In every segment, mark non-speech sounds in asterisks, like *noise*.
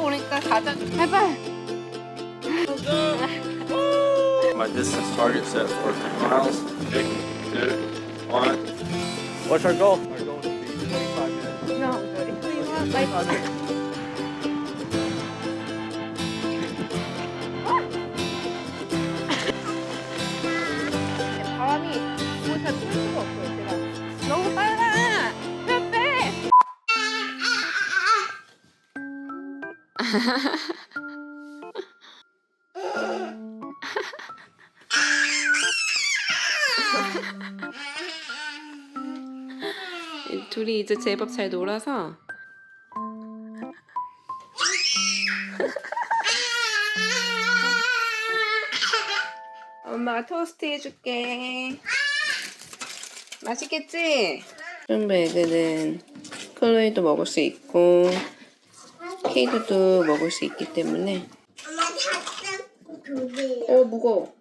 오니까 가자. 해봐. My distance target set for 10 miles. Three, two, one. What's our goal? Our goal is to be 25 minutes. No, like 바 *laughs* 둘이 이제 제법 잘 놀아서. 엄마가 토스트 해줄게. 맛있겠지? 좀 애들은 클로이도 먹을 수 있고 케이드도 먹을 수 있기 때문에 엄마 사탕 두 개. 어 무거워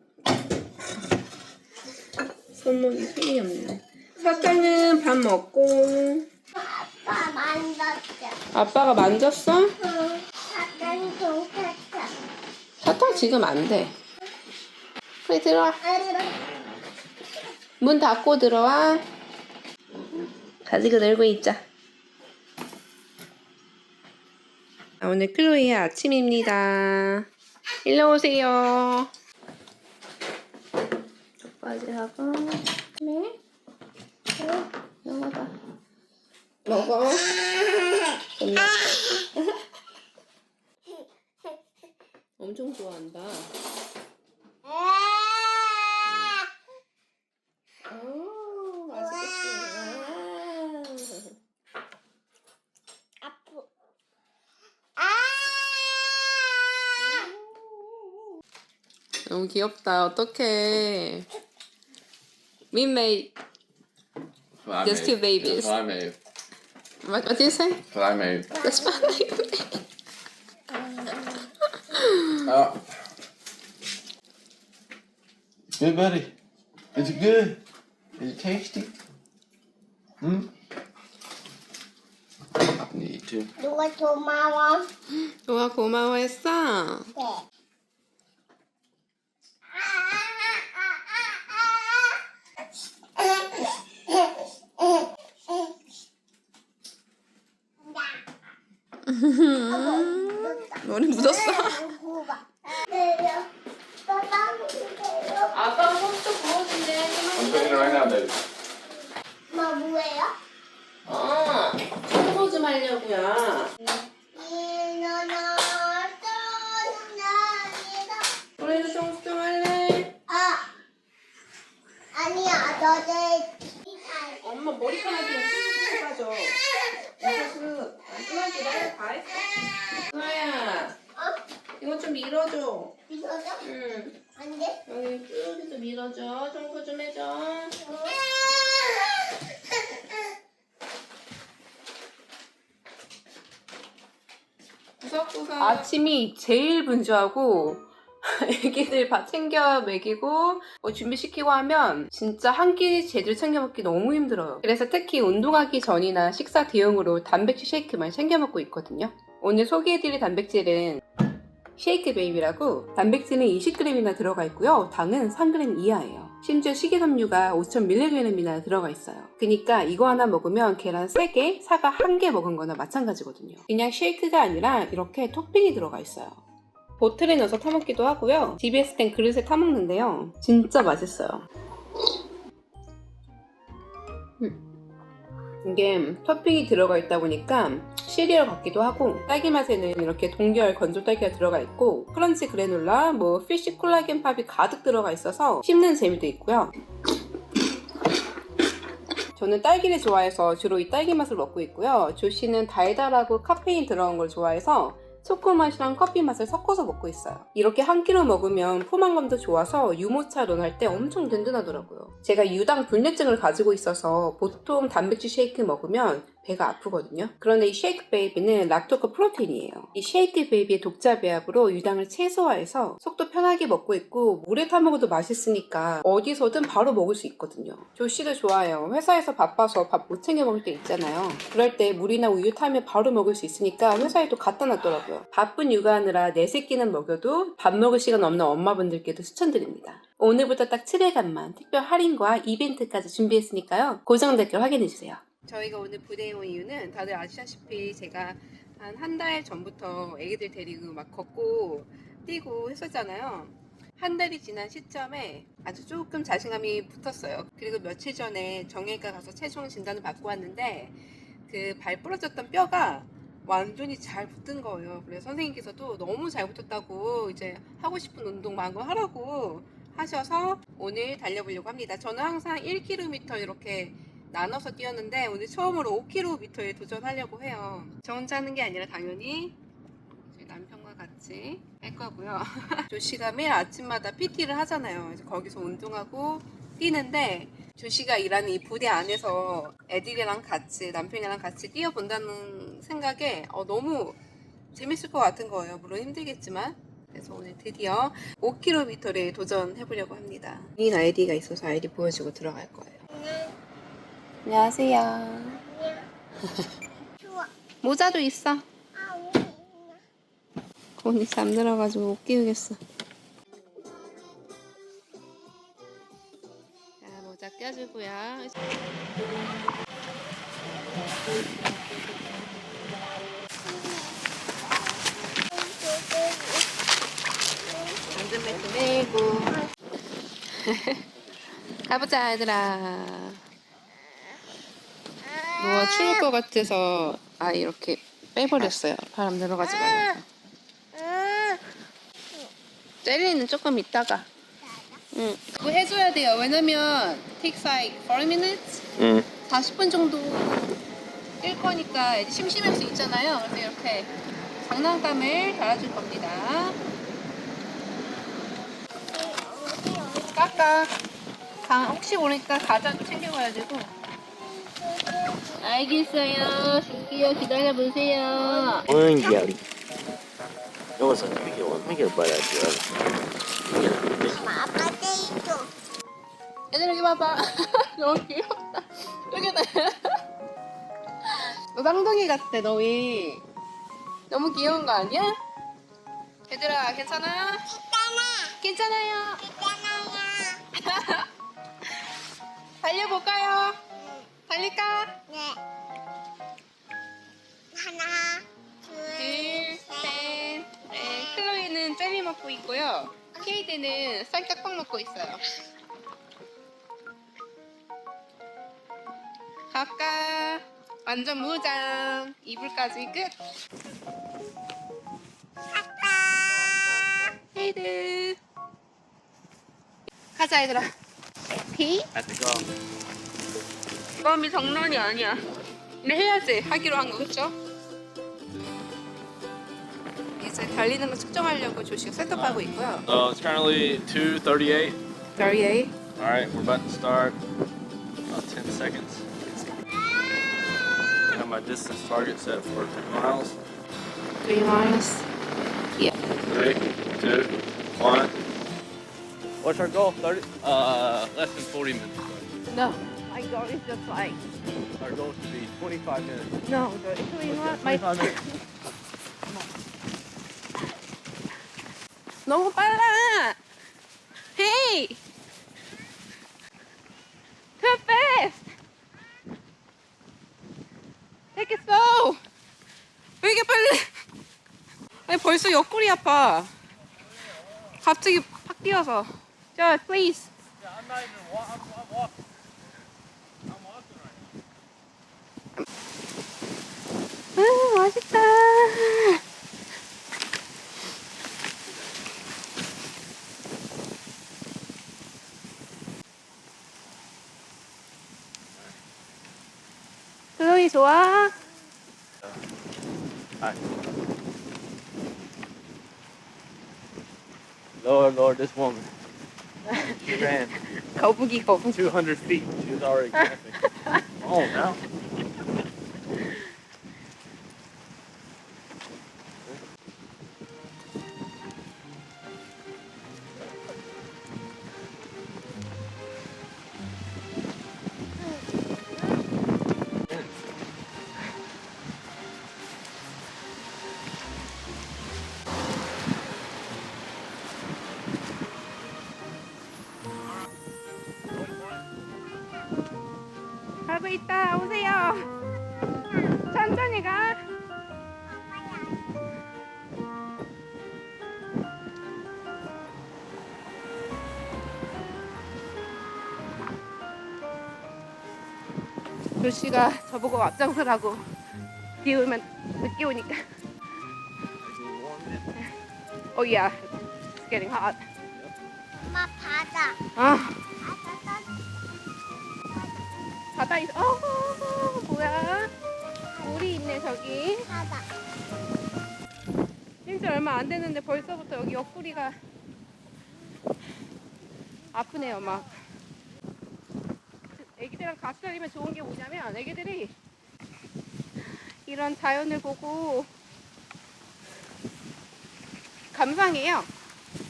손목이 힘이 없네 사탕은 밥 먹고 아빠 만졌어. 아빠가 만졌어? 응. 사탕 동사탕. 사탕 지금 안 돼. 빨리 들어와. 문 닫고 들어와. 가지고 놀고 있자. 아, 오늘 클로이의 아침입니다. 일로 오세요. 바지 하고 네. 먹어봐. 먹어. 엄마. 엄청 좋아한다. 너무 귀엽다. 어떡해. We made What I There's made. two babies. That's what I made. what, what did you say? That's what I made. That's funny. Oh. Good, buddy. Is it good? Is it tasty? Hmm? Need to. 누가 고마워? *gasps* 좋아 고마워했어. 네. 머리 묻었어. 부어준대. I'm putting it right now, baby. 뭐 뭐예요? 어, 청소 좀 하려고요. 청소 좀 할래? 아 엄마 머리카락이 빠져. *laughs* 마지막 기다려 다 했어. 수아야, 어? 이거 좀 밀어줘. 이거죠? 응. 안 돼? 여기 쭉좀 밀어줘. 청소 좀 해줘. 구석구석. 아침이 제일 분주하고 *laughs* 애기들 밥 챙겨 먹이고 뭐 준비시키고 하면 진짜 한 끼 제대로 챙겨 먹기 너무 힘들어요. 그래서 특히 운동하기 전이나 식사 대용으로 단백질 쉐이크만 챙겨 먹고 있거든요. 오늘 소개해드릴 단백질은 쉐이크 베이비라고 단백질은 20g이나 들어가 있고요. 당은 3g 이하예요. 심지어 식이섬유가 5000mg이나 들어가 있어요. 그러니까 이거 하나 먹으면 계란 3개, 사과 1개 먹은 거나 마찬가지거든요. 그냥 쉐이크가 아니라 이렇게 토핑이 들어가 있어요. 보틀에 넣어서 타먹기도 하고요. 집에 있을 땐 그릇에 타먹는데요. 진짜 맛있어요. 음. 이게 토핑이 들어가 있다 보니까 시리얼 같기도 하고 딸기 맛에는 이렇게 동결 건조 딸기가 들어가 있고 크런치 그래놀라, 뭐 피쉬 콜라겐 팝이 가득 들어가 있어서 씹는 재미도 있고요. 저는 딸기를 좋아해서 주로 이 딸기 맛을 먹고 있고요. 조씨는 달달하고 카페인 들어간 걸 좋아해서 초코 맛이랑 커피 맛을 섞어서 먹고 있어요. 이렇게 한 끼로 먹으면 포만감도 좋아서 유모차 런할 때 엄청 든든하더라고요. 제가 유당 불내증을 가지고 있어서 보통 단백질 쉐이크 먹으면 배가 아프거든요. 그런데 이 쉐이크 베이비는 락토크 프로틴이에요. 이 쉐이크 베이비의 독자 배합으로 유당을 최소화해서 속도 편하게 먹고 있고 물에 타 먹어도 맛있으니까 어디서든 바로 먹을 수 있거든요. 조씨도 좋아요. 회사에서 바빠서 밥 못 챙겨 먹을 때 있잖아요. 그럴 때 물이나 우유 타면 바로 먹을 수 있으니까 회사에도 갖다 놨더라고요. 바쁜 육아하느라 내 새끼는 먹여도 밥 먹을 시간 없는 엄마분들께도 추천드립니다. 오늘부터 딱 7일간만 특별 할인과 이벤트까지 준비했으니까요. 고정 댓글 확인해주세요. 저희가 오늘 부대에 온 이유는 다들 아시다시피 제가 한 한 달 전부터 애기들 데리고 막 걷고 뛰고 했었잖아요. 한 달이 지난 시점에 아주 조금 자신감이 붙었어요. 그리고 며칠 전에 정형외과 가서 최종 진단을 받고 왔는데 그 발 부러졌던 뼈가 완전히 잘 붙은 거예요. 그래서 선생님께서도 너무 잘 붙었다고 이제 하고 싶은 운동 마음껏 하라고 하셔서 오늘 달려보려고 합니다. 저는 항상 1km 이렇게 나눠서 뛰었는데 오늘 처음으로 5km에 도전하려고 해요. 저 혼자 하는 게 아니라 당연히 남편과 같이 할 거고요. *laughs* 조씨가 매일 아침마다 PT를 하잖아요. 그래서 거기서 운동하고 뛰는데 조씨가 일하는 이 부대 안에서 애들이랑 같이 남편이랑 같이 뛰어본다는 생각에 어, 너무 재밌을 것 같은 거예요. 물론 힘들겠지만. 그래서 오늘 드디어 5km를 도전해보려고 합니다. 인 아이디가 있어서 아이디 보여주고 들어갈 거예요. 안녕하세요. 좋아. 모자도 있어. 아, 우리 곤이 잠들어가지고 못 끼우겠어. 자, 모자 껴주고요. 매트 메고. *laughs* 가보자, 얘들아. 누가 추울 것 같아서 아 이렇게 빼버렸어요. 바람 들어가지 말라고. 젤리는 조금 있다가. 응. 그거 해줘야 돼요. 왜냐면 takes like 4 minutes, Mm. 40분 정도 뛸 거니까 심심할 수 있잖아요. 그래서 이렇게 장난감을 달아줄 겁니다. 깎아. 가, 혹시 모르니까 과자도 챙겨가야 되고. 알겠어요. 줄게요. 기다려보세요. Bite out of the 엄마 아빠 데이트. 얘들 여기 봐봐. 너무 귀엽다. 여기다. 너 쌍둥이 같아, 너희. 너무 귀여운 거 아니야? 얘들아, 괜찮아? 괜찮아. 괜찮아요. 괜찮아요. *laughs* 달려볼까요? 달릴까? 네. 하나, 둘, 둘, 셋, 넷. 클로이는 젤리 먹고 있고요. 케이드는 쌀떡빵 먹고 있어요. 가까 완전 무장 이불까지 끝. 케이드 가자 얘들아. 피? To go. 마음이 장난이 아니야. 근데 해야지 하기로 한거 그쵸? 이제 달리는 거 측정하려고 조시가 셋업하고 있고요. So it's currently 2:38. 38, All right, we're about to start. About 10 seconds. I got my distance target set for three miles. 3 miles. Yeah. Three, two, one. What's our goal? 30? Uh, less than 40 minutes. No, goal is just like Our goal should be 25 minutes. no. Actually, you know what? My 25 minutes. 너무 빨라. Hey, too fast. Take it slow. 왜 이렇게 빨리? 아니 벌써 옆구리 아파. 갑자기 팍 뛰어서. 자, please. Yeah, I'm not even wa- I'm, I'm walking. I'm walking 아, 맛있다. 클로이 좋아? Lord, Lord, this woman. She ran 거북이 거북이. 200 feet. She was already cramping. oh, now. 조씨가 저보고 앞장서라고 비 오면 늦게 오니까 Oh yeah, it's getting hot. 엄마 바다. 아, 바다 바다 있어. 어, 뭐야? 물이 있네 저기. 바다. 진짜 얼마 안 됐는데 벌써부터 여기 옆구리가 아프네요 막. 다니면 좋은 게 뭐냐면 애기들이 이런 자연을 보고 감상해요.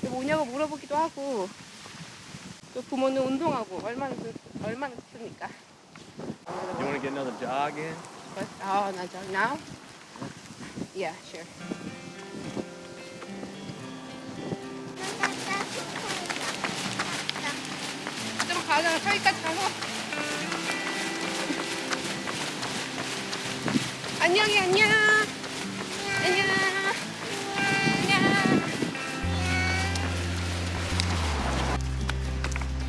뭐냐고 물어보기도 하고 또 부모는 운동하고 얼마나 좋- 얼마나 좋습니까? You want to get another jog in? But, oh, not jog now? Yeah, sure. 좀 가자, 저기까지 가고. 안녕히 안녕. 안녕. 안녕.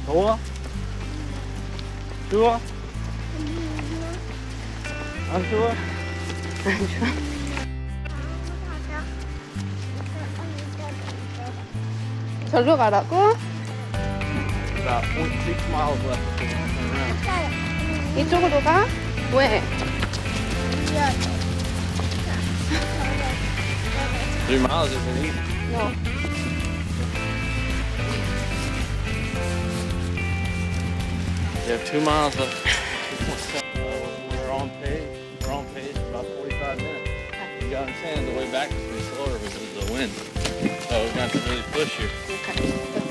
더워? 추워? 안 추워? *laughs* 절로 가라고? 0.6 miles left to turn around. 이쪽으로 가? 왜? Three miles isn't easy. 너. You have two miles left. Uh, *laughs* we're on pace. We're on pace for about 45 minutes. You got to understand the way back is going to be slower because of the wind. So to have to really push here.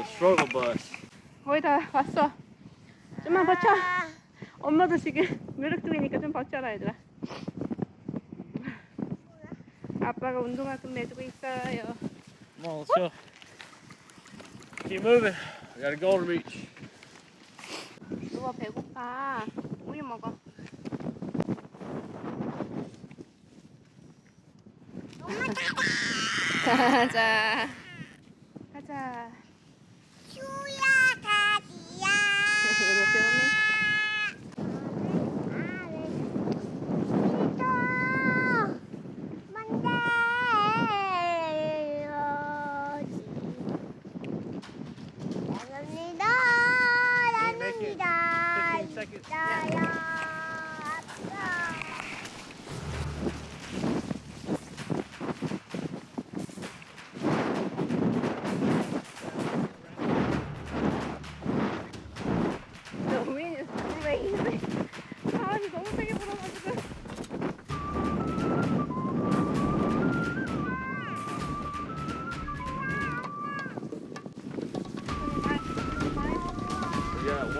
the struggle bus. 거의 다 왔어. 좀만 버텨. 엄마도 지금 묘력 중이니까 좀 버텨라 얘들아. 아빠가 운동화끈 매주고 있어요. Come on, let's go. Keep moving. We gotta go to the beach. 누가 배고파. 우유 먹어. 가자. 가자.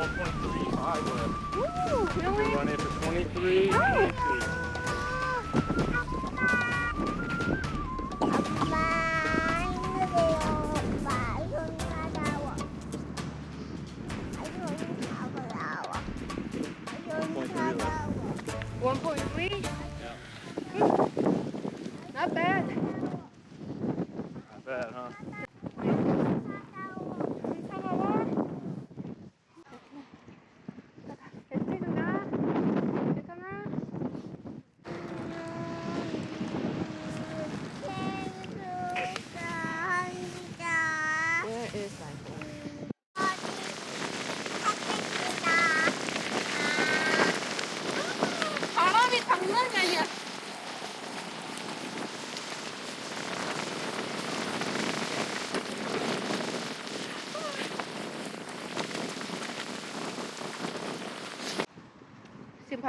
1.35 left. Woo, really? Run it for 23. Oh.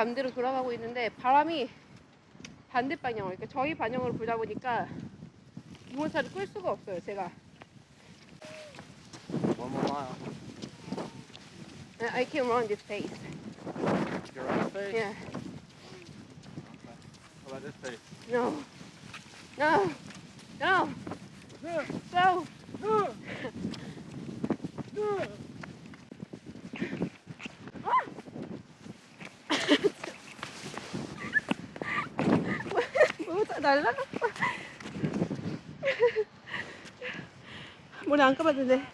반대로 돌아가고 있는데 바람이 반대 방향으로 그러니까 저희 방향으로 불다 보니까 유모차를 끌 수가 없어요 제가 One more mile. I can run this pace You're on pace? yeah How about this pace? no no no no 뭐다 날라갔어 머리 안 감았는데.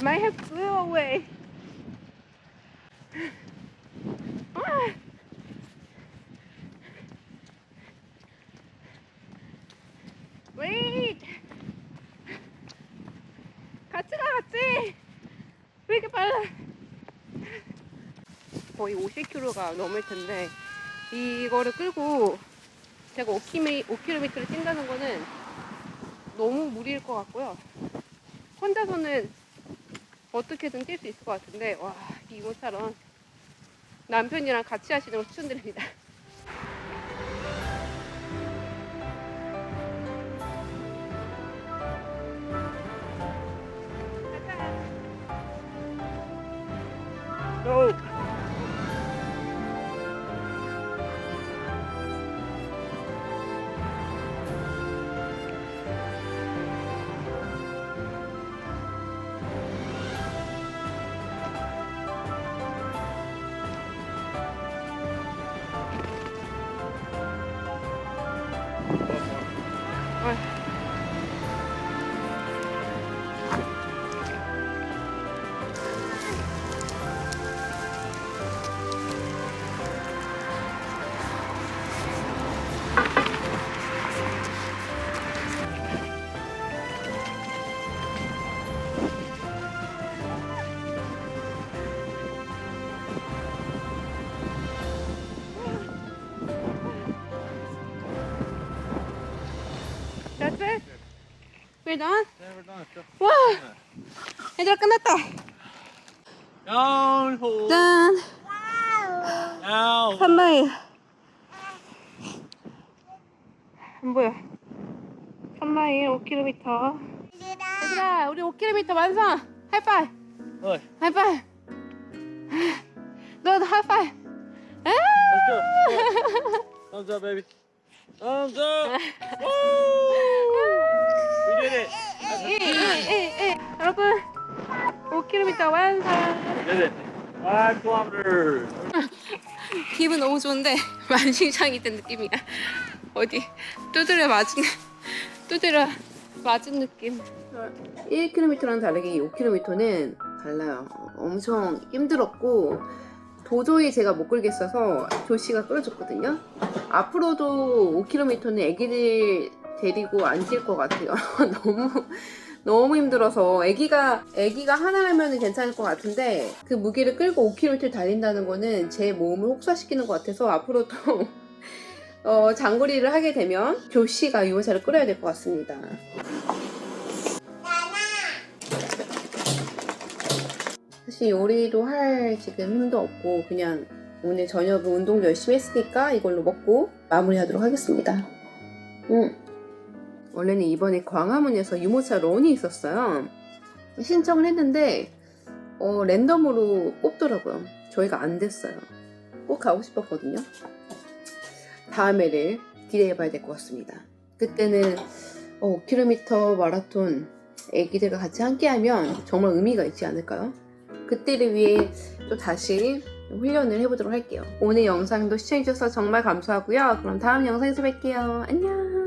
My hair flew away. 같이 가 같이. 왜 이렇게 빨라? 거의 50km가 넘을 텐데 이거를 끌고 제가 5km, 5km를 뛴다는 거는 너무 무리일 것 같고요. 혼자서는 어떻게든 뛸 수 있을 것 같은데 와 이모처럼 남편이랑 같이 하시는 거 추천드립니다. Go! *laughs* Go. 와! 얘들아 끝났다. Hole. 짠! Ow. 3마일. 안 보여. 3마일 5km. 얘들아, 우리 5km 완성! 하이파이! 하이파이! 너도 하이파이! 아! Thumbs up, baby. Thumbs up. 예, 예, 예, 예. 여러분, 5km 완성! It. Five kilometers. 기분 너무 좋은데 *laughs* 만신창이 된 느낌이야. 어디 두드려 맞은 두드려 맞은 느낌. 1km랑 다르게 5km는 달라요. 엄청 힘들었고 도저히 제가 못 끌겠어서 조씨가 끌어줬거든요. 앞으로도 5km는 애기들 데리고 안뛸것 같아요. *laughs* 너무 너무 힘들어서 아기가 아기가 하나라면 괜찮을 것 같은데 그 무게를 끌고 5km 달린다는 거는 제 몸을 혹사시키는 것 같아서 앞으로도 *laughs* 어, 장거리를 하게 되면 조씨가 유모차를 끌어야 될 것 같습니다. 사실 요리도 할 지금 힘도 없고 그냥 오늘 저녁은 운동 열심히 했으니까 이걸로 먹고 마무리하도록 하겠습니다. 음. 원래는 이번에 광화문에서 유모차 런이 있었어요. 신청을 했는데 어, 랜덤으로 뽑더라고요. 저희가 안 됐어요. 꼭 가고 싶었거든요. 다음에를 기대해봐야 될 것 같습니다. 그때는 어, 5km 마라톤 애기들과 같이 함께하면 정말 의미가 있지 않을까요? 그때를 위해 또 다시 훈련을 해보도록 할게요. 오늘 영상도 시청해주셔서 정말 감사하고요. 그럼 다음 영상에서 뵐게요. 안녕!